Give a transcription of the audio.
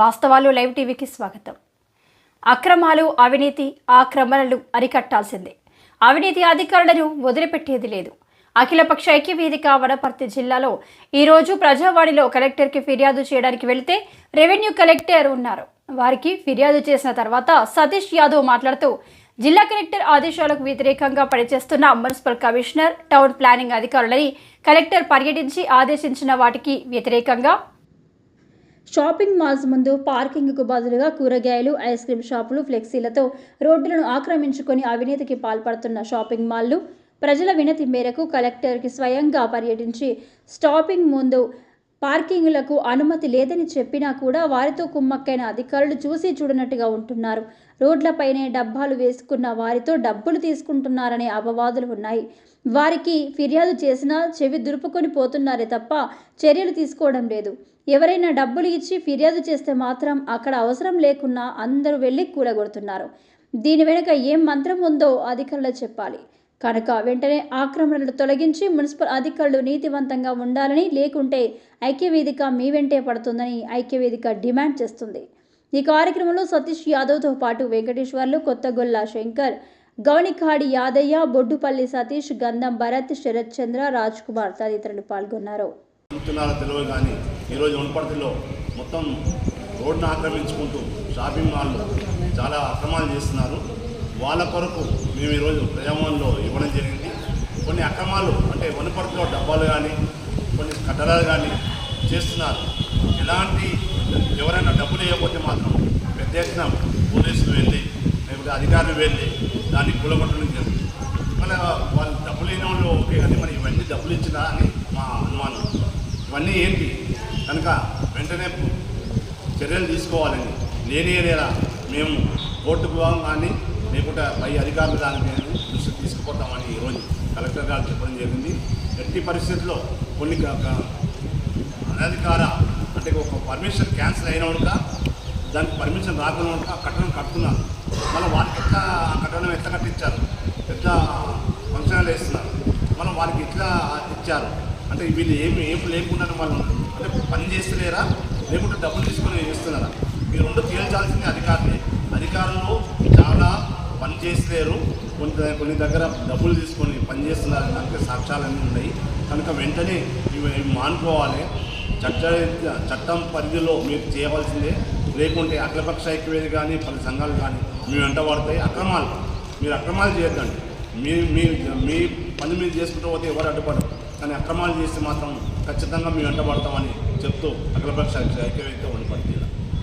వాస్తవాలు లైవ్ టీవీకి స్వాగతం. అక్రమాలు అవినీతి ఆక్రమణలు అరికట్టాల్సిందే. అవినీతి అధికారులను వదిలిపెట్టేది లేదు. అఖిలపక్ష ఐక్యవేదిక వనపర్తి జిల్లాలో ఈరోజు ప్రజావాణిలో కలెక్టర్కి ఫిర్యాదు చేయడానికి వెళితే రెవెన్యూ కలెక్టర్ ఉన్నారు. వారికి ఫిర్యాదు చేసిన తర్వాత సతీష్ యాదవ్ మాట్లాడుతూ జిల్లా కలెక్టర్ ఆదేశాలకు వ్యతిరేకంగా పనిచేస్తున్న మున్సిపల్ కమిషనర్ టౌన్ ప్లానింగ్ అధికారులని కలెక్టర్ పర్యటించి ఆదేశించిన వాటికి వ్యతిరేకంగా షాపింగ్ మాల్స్ ముందు పార్కింగ్కు బదులుగా కూరగాయలు ఐస్ క్రీమ్ షాపులు ఫ్లెక్సీలతో రోడ్డులను ఆక్రమించుకొని అవినీతికి పాల్పడుతున్న షాపింగ్ మాల్లు ప్రజల వినతి మేరకు కలెక్టర్కి స్వయంగా పర్యటించి స్టాపింగ్ ముందు పార్కింగ్లకు అనుమతి లేదని చెప్పినా కూడా వారితో కుమ్మక్కైన అధికారులు చూసి చూడనట్టుగా ఉంటున్నారు. రోడ్లపైనే డబ్బాలు వేసుకున్న వారితో డబ్బులు తీసుకుంటున్నారనే అపవాదులు ఉన్నాయి. వారికి ఫిర్యాదు చేసినా చెవి దురుపుకొని పోతున్నారే తప్ప చర్యలు తీసుకోవడం లేదు. ఎవరైనా డబ్బులు ఇచ్చి ఫిర్యాదు చేస్తే మాత్రం అక్కడ అవసరం లేకున్నా అందరూ వెళ్ళి కూలగొడుతున్నారు. దీని వెనుక ఏం మంత్రం ఉందో అధికారులు చెప్పాలి. కనుక వెంటనే ఆక్రమణలు తొలగించి మున్సిపల్ అధికారులు నీతివంతంగా ఉండాలని లేకుంటే ఐక్యవేదిక మీ వెంటే పడుతుందని ఐక్యవేదిక డిమాండ్ చేస్తుంది. ఈ కార్యక్రమంలో సతీష్ యాదవ్తో పాటు వెంకటేశ్వర్లు కొత్తగొల్ల శంకర్ గౌనికాడి యాదయ్య బొడ్డుపల్లి సతీష్ గంధం భరత్ శరత్ చంద్ర రాజ్ కుమార్ తదితరులు పాల్గొన్నారు. కానీ ఈరోజు వనపర్తిలో మొత్తం రోడ్డును ఆక్రమించుకుంటూ షాపింగ్ మాల్లు చాలా అక్రమాలు చేస్తున్నారు. వాళ్ళ కొరకు మేము ఈరోజు ప్రజాభవన్లో ఇవ్వడం జరిగింది. కొన్ని అక్రమాలు అంటే వనపర్తిలో డబ్బాలు కానీ కొన్ని కట్టడాలు కానీ చేస్తున్నారు. ఎలాంటి ఎవరైనా డబ్బులు ఇవ్వకపోతే మాత్రం పెద్ద ఎత్తున పోలీసులు వెళ్ళి లేకపోతే అధికారులు వెళ్ళి దాన్ని కూలగొట్టడం జరిగింది. మన వాళ్ళు డబ్బులు లేని వాళ్ళు ఓకే కానీ మరి ఇవన్నీ డబ్బులు ఇచ్చినా అని మా అనుమానం. ఇవన్నీ ఏంటి? కనుక వెంటనే చర్యలు తీసుకోవాలని లేని ఏరియాలా మేము కోర్టుకు పోవాం కానీ లేకుంటే పై అధికారులు దానికి దృష్టి తీసుకుపోతామని ఈరోజు కలెక్టర్ గారు చెప్పడం జరిగింది. ఎట్టి పరిస్థితుల్లో కొన్ని అనధికార అంటే ఒక పర్మిషన్ క్యాన్సిల్ అయిన దానికి పర్మిషన్ రాకుండా ఆ కట్టడం కడుతున్నారు. మళ్ళీ వారికి ఎట్లా ఆ కట్టడం ఎట్లా కట్టించారు? పెద్ద ఫంక్షన్లు వేస్తున్నారు? మనం వారికి ఎట్లా ఇచ్చారు? అంటే వీళ్ళు ఏమి ఏం లేకుండా వాళ్ళు అంటే పని చేస్తలేరా? లేకుంటే డబ్బులు తీసుకొని చేస్తున్నారా? మీరు రెండు తేల్చాల్సింది అధికారులే అధికారులు చాలా పని చేస్తలేరు. కొన్ని కొన్ని దగ్గర డబ్బులు తీసుకొని పని చేస్తున్నారు దానికి సాక్ష్యాలన్నీ ఉన్నాయి. కనుక వెంటనే ఇవి మానుకోవాలి. చట్ట చట్టం పరిధిలో మీరు చేయవలసిందే. లేకుంటే అఖిలపక్ష ఐక్యవేది కానీ పలు సంఘాలు కానీ మీ వెంట పడతాయి. అక్రమాలు. మీరు అక్రమాలు చేయొద్దండి. మీ మీ మీ పని మీరు చేసుకుంటూ పోతే ఎవరు అడ్డుపడరు. కానీ అక్రమాలు చేస్తే మాత్రం ఖచ్చితంగా మేము వెంట పడతామని చెప్తూ అఖిలపక్ష ఐక్యవేదితో ఉండిపడుతుంది